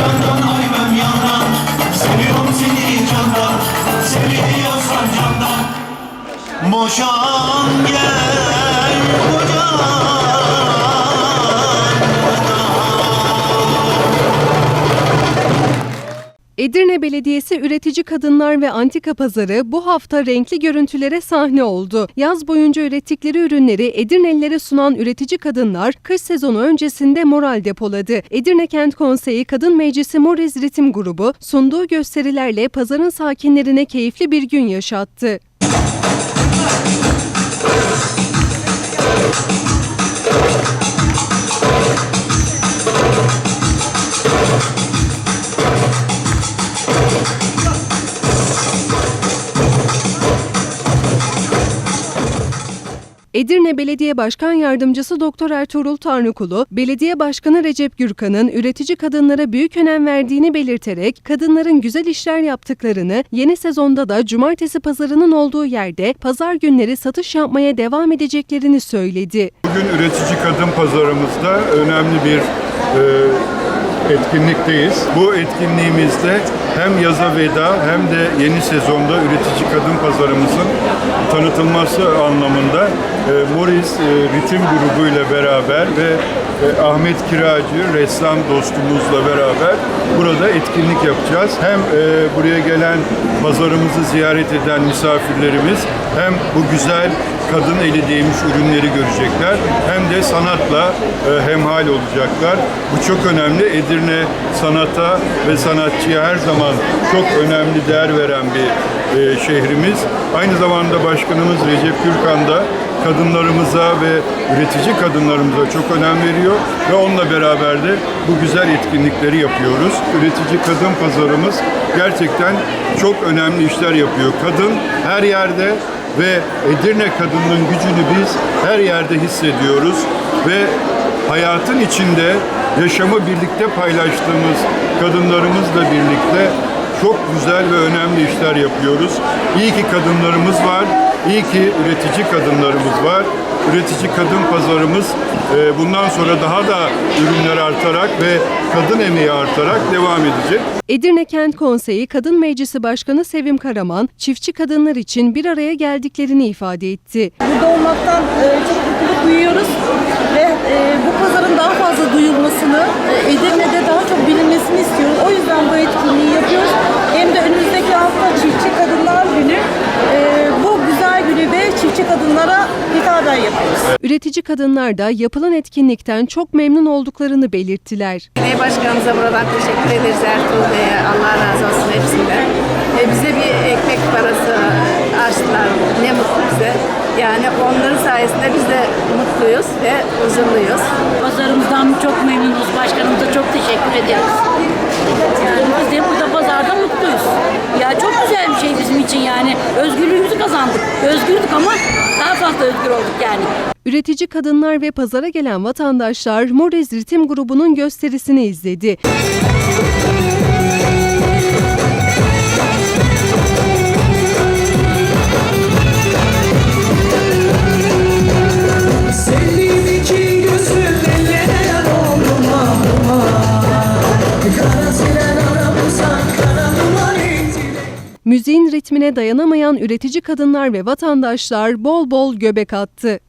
Yandan ay ben yandan. Seviyorum seni candan. Seviyorsan candan. Boşan gel kocan Edirne Belediyesi Üretici Kadınlar ve Antika Pazarı bu hafta renkli görüntülere sahne oldu. Yaz boyunca ürettikleri ürünleri Edirnelilere sunan üretici kadınlar kış sezonu öncesinde moral depoladı. Edirne Kent Konseyi Kadın Meclisi Moriz Ritim Grubu sunduğu gösterilerle pazarın sakinlerine keyifli bir gün yaşattı. Edirne Belediye Başkan Yardımcısı Doktor Ertuğrul Tanrıkulu, Belediye Başkanı Recep Gürkan'ın üretici kadınlara büyük önem verdiğini belirterek kadınların güzel işler yaptıklarını, yeni sezonda da cumartesi pazarının olduğu yerde pazar günleri satış yapmaya devam edeceklerini söyledi. Bugün üretici kadın pazarımızda önemli bir e, etkinlikteyiz. Bu etkinliğimizde hem yaza veda hem de yeni sezonda üretici kadın pazarımızın tanıtılması anlamında e, Morris e, Ritim Grubu ile beraber ve e, Ahmet Kiracı ressam dostumuzla beraber burada etkinlik yapacağız. Hem e, buraya gelen pazarımızı ziyaret eden misafirlerimiz hem bu güzel kadın eli değmiş ürünleri görecekler hem de sanatla e, hemhal olacaklar. Bu çok önemli. Edirne sanata ve sanatçıya her zaman çok önemli değer veren bir e, şehrimiz. Aynı zamanda başkanımız Recep Gürkan da kadınlarımıza ve üretici kadınlarımıza çok önem veriyor ve onunla beraber de bu güzel etkinlikleri yapıyoruz. Üretici kadın pazarımız gerçekten çok önemli işler yapıyor. Kadın her yerde ve Edirne kadının gücünü biz her yerde hissediyoruz ve hayatın içinde yaşamı birlikte paylaştığımız kadınlarımızla birlikte çok güzel ve önemli işler yapıyoruz. İyi ki kadınlarımız var, iyi ki üretici kadınlarımız var. Üretici kadın pazarımız e, bundan sonra daha da ürünler artarak ve kadın emeği artarak devam edecek. Edirne Kent Konseyi Kadın Meclisi Başkanı Sevim Karaman, çiftçi kadınlar için bir araya geldiklerini ifade etti. Burada olmaktan e, çok mutluluk duyuyoruz ve e, bu pazarın daha fazla duyulmasını, e, Edirne'de daha çok bilinmesini istiyoruz. O yüzden bu etkinliği yapıyoruz. Hem de önümüzdeki hafta Çiftçi Üretici kadınlar da yapılan etkinlikten çok memnun olduklarını belirttiler. Belediye başkanımıza buradan teşekkür ederiz Ertuğrul Bey'e. Allah razı olsun hepsinden. E, bize bir ekmek parası açtılar. Ne mutlu bize. Yani onların sayesinde biz de mutluyuz ve huzurluyuz. Pazarımızdan çok memnunuz. Başkanımıza çok teşekkür ederiz. Yani biz de burada pazarda mutluyuz. Ya çok güzel bir şey bizim için yani. Özgürlüğümüzü kazandık. Özgürdük ama daha fazla özgür olduk yani. Üretici kadınlar ve pazara gelen vatandaşlar Morez Ritim grubunun gösterisini izledi. Müziğin ritmine dayanamayan üretici kadınlar ve vatandaşlar bol bol göbek attı.